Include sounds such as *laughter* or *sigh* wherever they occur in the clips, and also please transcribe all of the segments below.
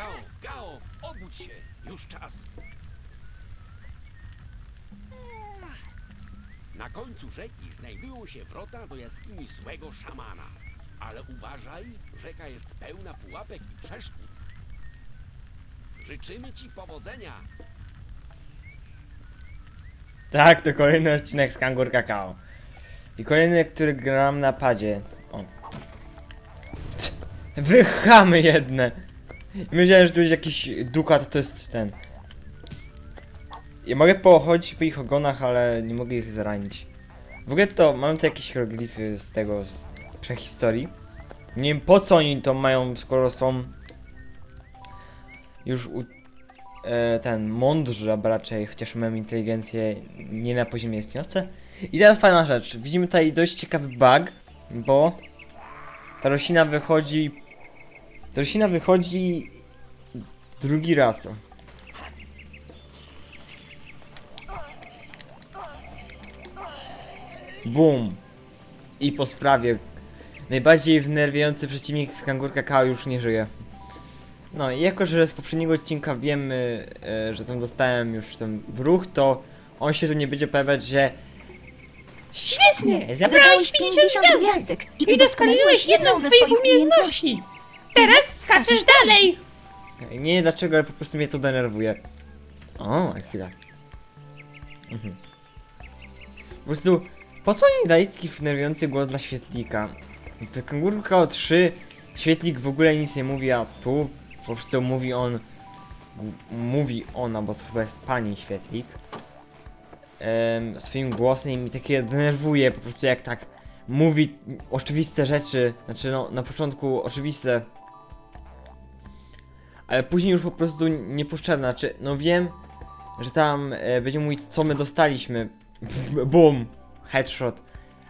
Gao, Gao, obudź się, już czas. Na końcu rzeki znajdują się wrota do jaskini złego szamana. Ale uważaj, rzeka jest pełna pułapek i przeszkód. Życzymy ci powodzenia. Tak, to kolejny odcinek z Kangur Kakao. I kolejny, który gram na padzie. O. Wychamy jedne. Myślałem, że tu jest jakiś dukat, to jest ten. Ja mogę pochodzić po ich ogonach, ale nie mogę ich zranić. W ogóle to mam tu jakieś hieroglify z tego, z prehistorii. Nie wiem po co oni to mają, skoro są już u, e, ten mądrzy, albo raczej chociaż mają inteligencję nie na poziomie istniące. I teraz fajna rzecz. Widzimy tutaj dość ciekawy bug, bo ta roślina wychodzi. Roślina wychodzi drugi raz. Boom. I po sprawie. Najbardziej wnerwiający przeciwnik z kangur kakao już nie żyje. No i jako, że z poprzedniego odcinka wiemy, e, że tam dostałem już ten wróg, to on się tu nie będzie pojawiać, że Świetnie! Zabrałeś Zebrałeś 50 gwiazdek i udoskonaliłeś jedną ze swoich umiejętności. Teraz skaczesz dalej! nie wiem dlaczego, ale po prostu mnie to denerwuje. O, chwila. Mhm. Po prostu, po co oni dali taki wnerwiający głos dla świetlika? W KO 3 świetlik w ogóle nic nie mówi, a tu po prostu mówi on, mówi ona, bo to chyba jest pani świetlik, em, swoim głosem i mi takie denerwuje po prostu jak tak mówi oczywiste rzeczy, znaczy no na początku oczywiste, ale później już po prostu niepotrzebne, znaczy no wiem, że tam e, będzie mówić co my dostaliśmy, *laughs* boom, headshot,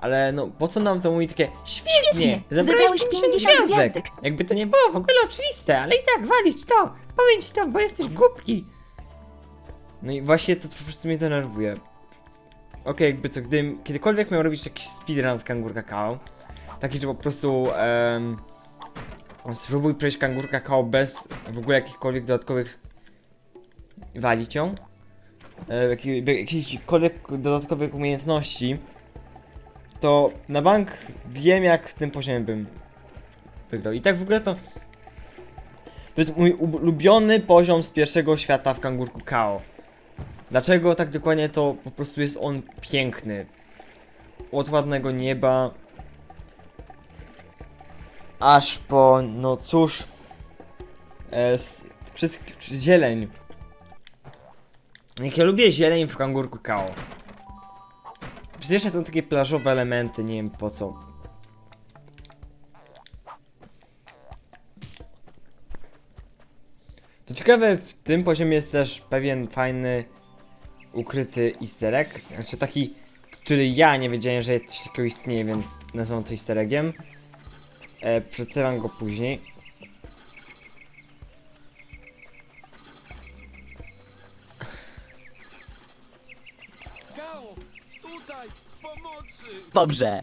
ale no po co nam to mówi takie świetnie, Świetnie! Zebrałeś 50 gwiazdek. jakby to nie było w ogóle oczywiste, ale i tak walić to, pamięć to, bo jesteś głupki. No i właśnie to po prostu mnie denerwuje. Okej, jakby to, gdybym kiedykolwiek miał robić jakiś speedrun z Kangur Kakao, taki, że po prostu em, spróbuj przejść Kangur Kakao bez w ogóle jakichkolwiek dodatkowych walić ją, e, jakichkolwiek dodatkowych umiejętności, to na bank wiem jak w tym poziomie bym wygrał. I tak w ogóle to. To jest mój ulubiony poziom z pierwszego świata w kangurku Kao. Dlaczego tak dokładnie to po prostu jest on piękny. Od ładnego nieba. Aż po, no cóż. E, przez przez zieleń. Jak ja lubię zieleń w kangurku Kao. Przecież są takie plażowe elementy, nie wiem po co. To ciekawe, w tym poziomie jest też pewien fajny, ukryty easter egg. Znaczy taki, który ja nie wiedziałem, że coś takiego istnieje, więc nazywam to easter eggiem. E, przedstawiam go później. Gao, tutaj, pomocy! Dobrze.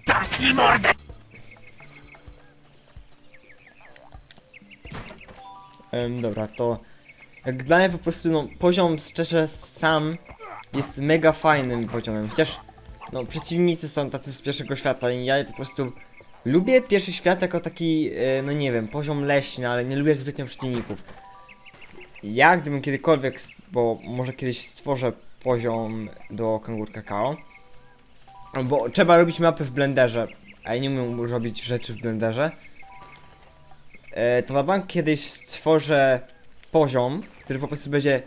Em, dobra, to jak dla mnie po prostu no, poziom szczerze sam jest mega fajnym poziomem, chociaż no przeciwnicy są tacy z pierwszego świata i ja po prostu lubię pierwszy świat jako taki, e, no nie wiem, poziom leśny, ale nie lubię zbytnio przeciwników. Ja gdybym kiedykolwiek, bo może kiedyś stworzę poziom do Kangur Kakao, bo trzeba robić mapy w Blenderze, a ja nie umiem robić rzeczy w Blenderze, e, to na bank kiedyś stworzę poziom, który po prostu będzie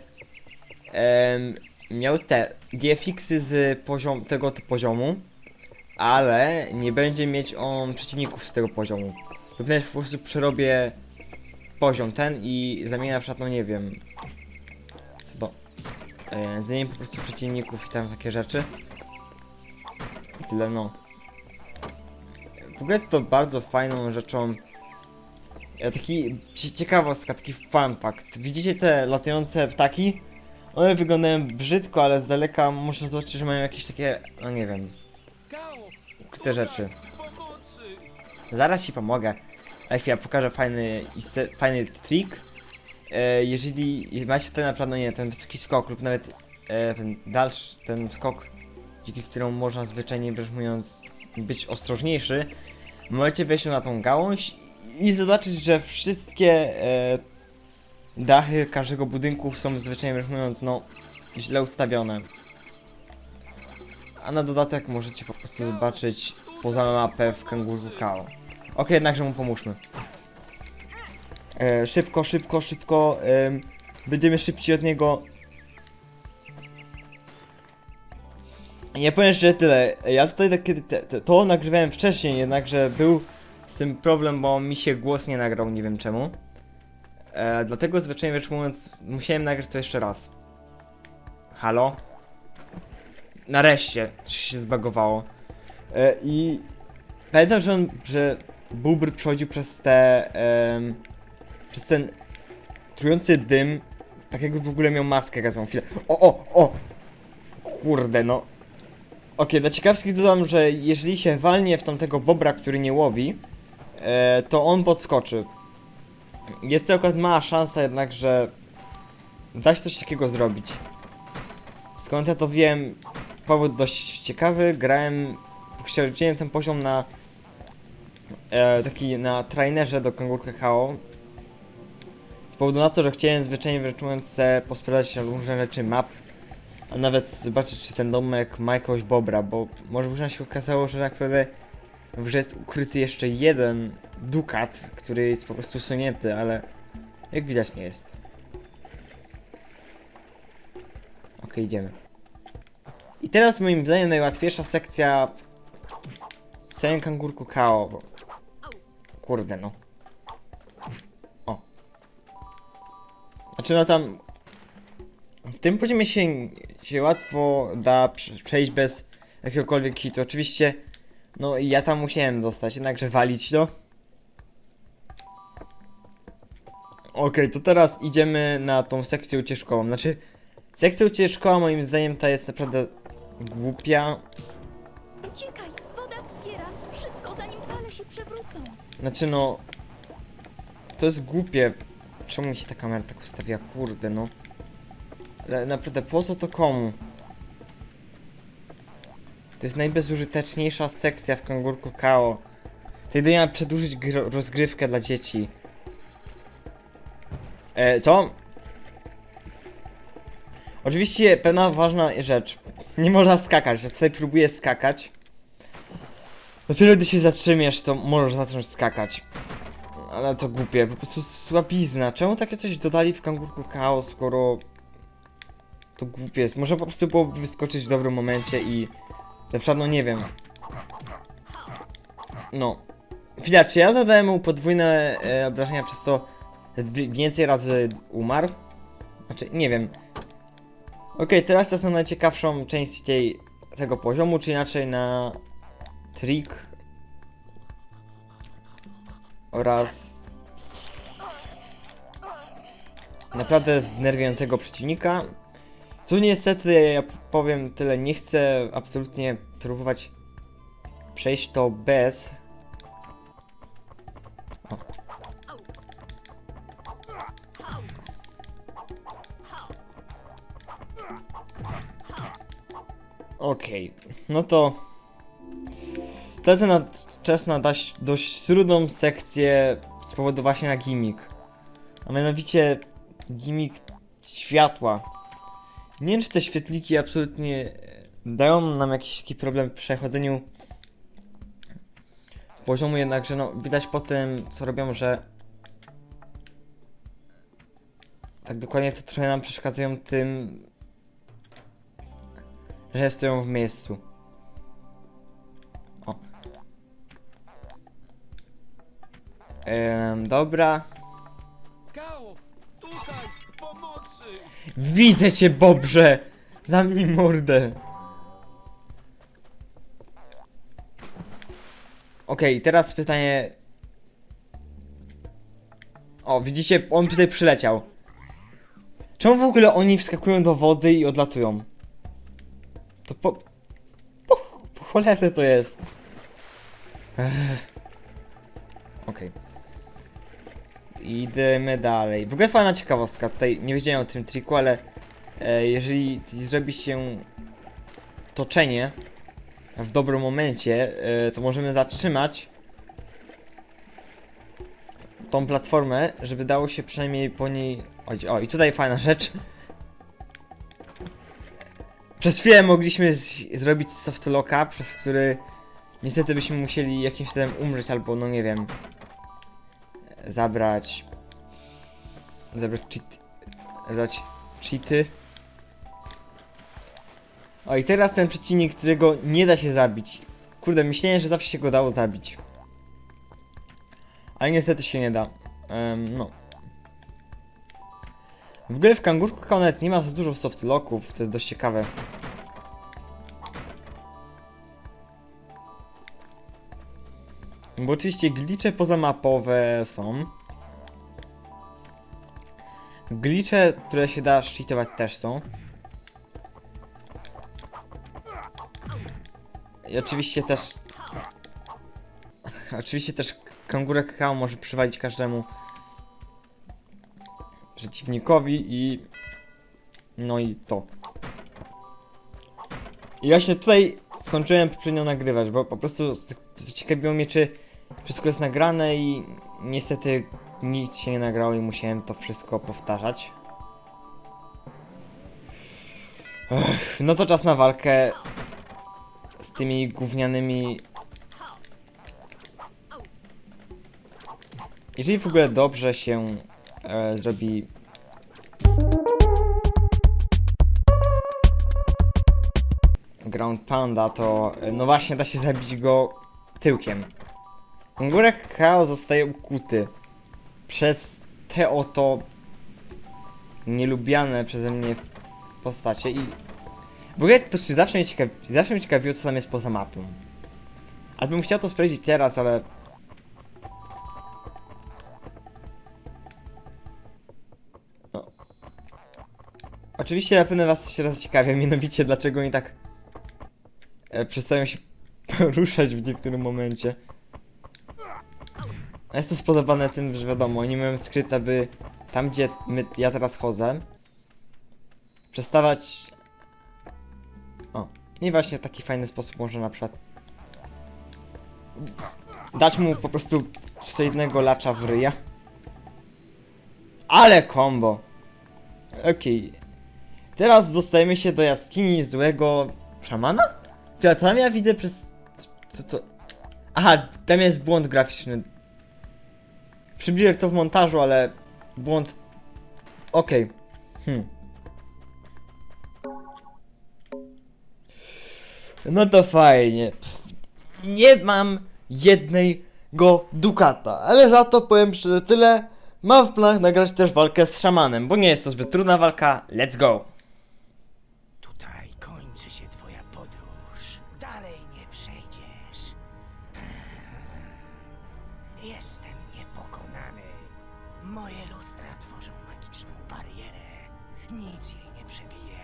miał te GFX-y z poziom, tego poziomu, ale nie będzie mieć on przeciwników z tego poziomu. Nawet po prostu przerobię poziom ten i zamienię na przykład, no nie wiem, to, e, zamienię po prostu przeciwników i tam takie rzeczy. I tyle, no. W ogóle to bardzo fajną rzeczą ja taki cie- ciekawostka, taki fun fact. Widzicie te latające ptaki? One wyglądają brzydko, ale z daleka można zobaczyć, że mają jakieś takie, no nie wiem, ukryte rzeczy. Zaraz ci pomogę. Ale chwila, pokażę fajny, fajny trik. e, jeżeli macie ten na przykład, no nie, ten wysoki skok lub nawet e, ten dalszy, ten skok, dzięki któremu można zwyczajnie mówiąc być ostrożniejszy, możecie wejść na tą gałąź i zobaczyć, że wszystkie e, dachy każdego budynku są zwyczajnie mówiąc, no, źle ustawione. A na dodatek możecie po prostu zobaczyć poza mapę w kanguru Kao. Ok, jednakże mu pomóżmy. E, szybko, szybko, szybko. em, będziemy szybciej od niego. Nie powiem że tyle. Ja tutaj tak, te, to nagrywałem wcześniej, jednakże był z tym problem, bo mi się głos nie nagrał, nie wiem czemu. E, dlatego zwyczajnie rzecz mówiąc, musiałem nagrać to jeszcze raz. Halo? Nareszcie się zbagowało. E, I pamiętam, że on, że przechodził przez te, przez ten trujący dym, tak jakby w ogóle miał maskę gazową. Chwilę. O, o, o! Kurde, no. Okej, dla ciekawskich dodam, że jeżeli się walnie w tamtego bobra, który nie łowi, e, to on podskoczy. Jest to akurat mała szansa jednak, że da się coś takiego zrobić. Skąd ja to wiem? Powód dość ciekawy. Grałem, przechodziłem ten poziom na e, taki na trainerze do Kangur Kakao. Z powodu na to, że chciałem zwyczajnie rzecz mówiąc posprawdzać różne rzeczy map, a nawet zobaczyć czy ten domek ma jakiegoś bobra, bo może później się okazało, że tak naprawdę w grze jest ukryty jeszcze jeden dukat, który jest po prostu usunięty, ale jak widać nie jest. Okej, idziemy. I teraz moim zdaniem najłatwiejsza sekcja w całym kangurku KO, bo... Kurde no. O. Znaczy no tam... W tym poziomie się, się łatwo da prze- przejść bez jakiegokolwiek hitu. Oczywiście, no i ja tam musiałem dostać, jednakże walić to. Okej, to teraz idziemy na tą sekcję ucieczkową. Znaczy, sekcja ucieczkowa moim zdaniem ta jest naprawdę głupia. Uciekaj, woda wspiera. Szybko, zanim pale się przewrócą. Znaczy no... To jest głupie. Czemu mi się ta kamera tak ustawia? Kurde no. Ale naprawdę po co to komu? To jest najbezużyteczniejsza sekcja w kangurku KO. To jedynie ma przedłużyć rozgrywkę dla dzieci. E, co? Oczywiście pewna ważna rzecz. Nie można skakać. Ja tutaj próbuję skakać. Dopiero gdy się zatrzymiesz, to możesz zacząć skakać. Ale to głupie, po prostu słabizna. Czemu takie coś dodali w kangurku chaos, skoro to głupie jest? Może po prostu było wyskoczyć w dobrym momencie i na przykład, no nie wiem. No. Chwila, czy ja zadałem mu podwójne e, obrażenia przez to wi- więcej razy umarł? Znaczy, nie wiem. Okej, teraz czas na najciekawszą część tej, tego poziomu, czy inaczej na trik oraz naprawdę zdenerwiającego przeciwnika. Tu niestety, ja powiem tyle, nie chcę absolutnie próbować przejść to bez... no to Teraz na czas na dość, dość trudną sekcję z powodu właśnie na gimmick. A mianowicie gimmick światła. Nie wiem czy te świetliki absolutnie e, dają nam jakiś taki problem w przechodzeniu poziomu, jednakże no widać po tym co robią, że tak dokładnie to trochę nam przeszkadzają tym, że stoją w miejscu. Ehm, dobra. Kao! Tutaj! Pomocy! Widzę cię, Bobrze! Zamknij mordę. Okej, teraz pytanie... O, widzicie, on tutaj przyleciał. Czemu w ogóle oni wskakują do wody i odlatują? To po... Po, po cholerę to jest. Ech. Okej. Idziemy dalej. W ogóle fajna ciekawostka, tutaj nie wiedziałem o tym triku, ale e, jeżeli zrobi się toczenie w dobrym momencie, e, to możemy zatrzymać tą platformę, żeby dało się przynajmniej po niej... O, o i tutaj fajna rzecz. Przez chwilę mogliśmy zrobić softlocka, przez który niestety byśmy musieli jakimś cudem umrzeć albo no nie wiem zabrać zabrać cheat zabrać cheaty. O i teraz ten przeciwnik, którego nie da się zabić. Kurde myślałem, że zawsze się go dało zabić. Ale niestety się nie da. Em, no. W ogóle w Kangurku Connect nie ma za dużo softlocków, co jest dość ciekawe Bo oczywiście glicze pozamapowe są. Glicze, które się da cheatować też są. I oczywiście też... *laughs* Oczywiście też kangurek kakao może przywalić każdemu przeciwnikowi i... No i to. I właśnie tutaj skończyłem poprzednio nagrywać, bo po prostu zaciekawiło mnie, czy wszystko jest nagrane i niestety nic się nie nagrało i musiałem to wszystko powtarzać. Ech, no to czas na walkę z tymi gównianymi... Jeżeli w ogóle dobrze się e, zrobi Ground Panda, to e, no właśnie da się zabić go tyłkiem. Kangurek Kakao zostaje ukuty przez te oto nielubiane przeze mnie postacie i w ogóle to czy zawsze mnie, ciekawi, zawsze mnie ciekawiło co tam jest poza mapą. Ale bym chciał to sprawdzić teraz, ale... No. Oczywiście na pewno was się raz ciekawie, mianowicie dlaczego oni tak e, przestają się *laughs* poruszać w niektórym momencie. A jest to tym, że wiadomo, oni mają skrypt, aby tam gdzie my, ja teraz chodzę przestawać... O, i właśnie w taki fajny sposób można na przykład dać mu po prostu solidnego lacza w ryja. Ale combo! Okej. Teraz dostajemy się do jaskini złego szamana? Ja tam ja widzę przez... Co to... Aha, tam jest błąd graficzny. Przybliżę to w montażu, ale... Błąd... Okej. Hmm. No to fajnie. Nie mam jednego dukata, ale za to powiem szczerze tyle. Mam w planach nagrać też walkę z szamanem, bo nie jest to zbyt trudna walka. Let's go! Nic jej nie przebije.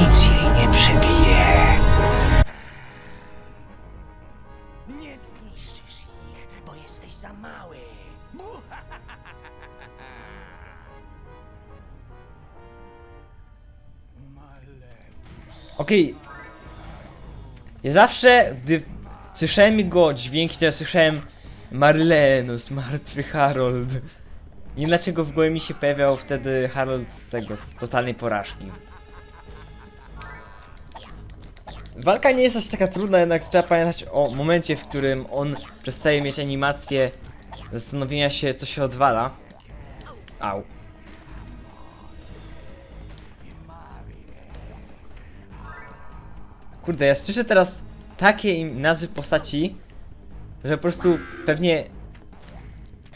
Nic jej nie przebije. Nie zniszczysz ich, bo jesteś za mały. Okej. Ja zawsze, gdy słyszałem jego dźwięki, to ja słyszałem Marlenus, martwy Harold. Nie dlaczego w głowie mi się pojawiał wtedy Harold z tego, z totalnej porażki. Walka nie jest aż taka trudna, jednak trzeba pamiętać o momencie, w którym on przestaje mieć animację zastanowienia się, co się odwala. Au. Kurde, ja słyszę teraz takie nazwy postaci, że po prostu pewnie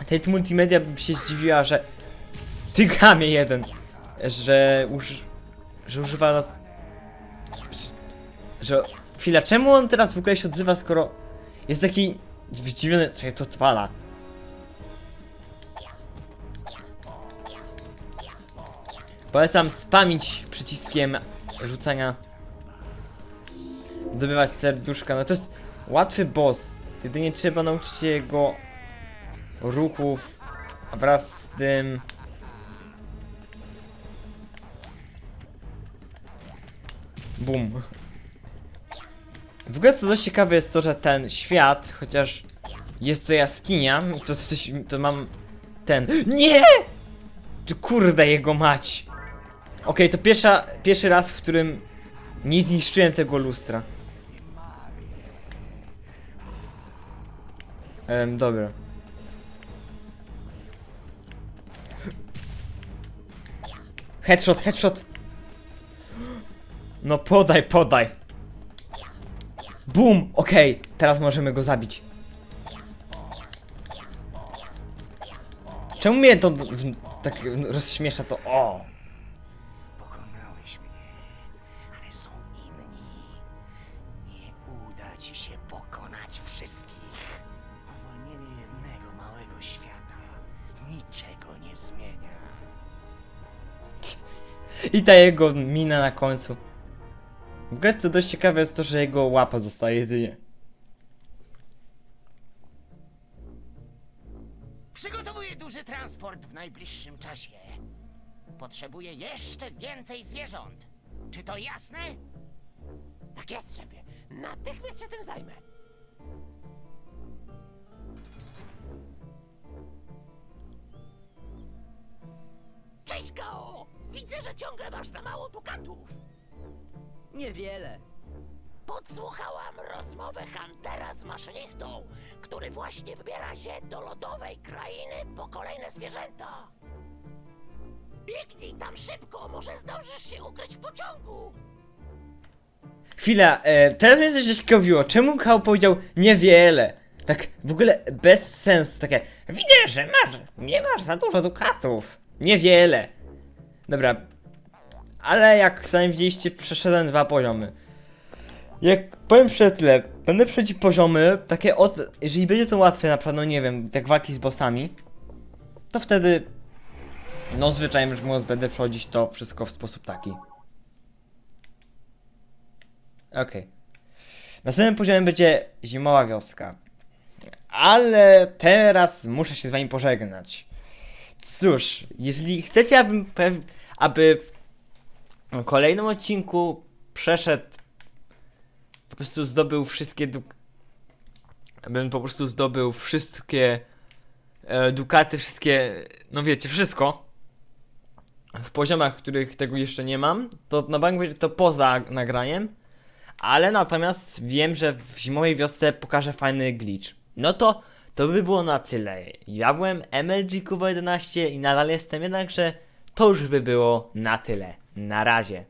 Tate Multimedia by się zdziwiła, że ty gamie jeden, że uż, że używa nas, że chwila, czemu on teraz w ogóle się odzywa, skoro jest taki zdziwiony, co się to odwala. Polecam spamić przyciskiem rzucania zdobywać serduszka. No to jest łatwy boss. Jedynie trzeba nauczyć się jego ruchów A wraz z tym... Bum. W ogóle to dość ciekawe jest to, że ten świat, chociaż jest to jaskinia, to to mam ten... NIE! Czy kurde jego mać! Okej, to pierwsza, pierwszy raz, w którym nie zniszczyłem tego lustra. Em, dobra. Headshot, headshot! No podaj, podaj! Bum! Okej, teraz możemy go zabić. Czemu mnie to w, tak rozśmiesza to? O! Pokonałeś mnie, ale są inni. Nie uda ci się pokonać wszystkich. Uwolnienie jednego małego świata niczego nie zmienia. I ta jego mina na końcu. W ogóle to dość ciekawe jest to, że jego łapa zostaje jedynie. Przygotowuję duży transport w najbliższym czasie. Potrzebuję jeszcze więcej zwierząt. Czy to jasne? Tak jest, szefie. Natychmiast się tym zajmę. Cześć, Gao! Widzę, że ciągle masz za mało dukatów. Niewiele. Podsłuchałam rozmowę Huntera z maszynistą, który właśnie wybiera się do lodowej krainy po kolejne zwierzęta. Biegnij tam szybko, może zdążysz się ukryć w pociągu. Chwila, e, teraz mnie coś zaciekawiło. Czemu Kał powiedział niewiele? Tak w ogóle bez sensu, takie Widzę, że masz, nie masz za dużo dukatów. Niewiele. Dobra. Ale jak sami widzieliście, przeszedłem dwa poziomy. Jak powiem przed tyle, będę przechodzić poziomy, takie od... Jeżeli będzie to łatwe na przykład, no nie wiem, jak walki z bossami, to wtedy, no zwyczajnie rzecz mówiąc, będę przechodzić to wszystko w sposób taki. Okej. Następnym poziomem będzie zimowa wioska. Ale teraz muszę się z wami pożegnać. Cóż, jeżeli chcecie, abym pew- aby w kolejnym odcinku przeszedł, po prostu zdobył wszystkie. Abym po prostu zdobył wszystkie e, dukaty, wszystkie, no wiecie, wszystko. W poziomach, których tego jeszcze nie mam, to na bank będzie to poza nagraniem. Ale natomiast wiem, że w zimowej wiosce pokażę fajny glitch. No to to by było na tyle. Ja byłem MLG Kuba 11 i nadal jestem, jednakże to już by było na tyle. Na razie.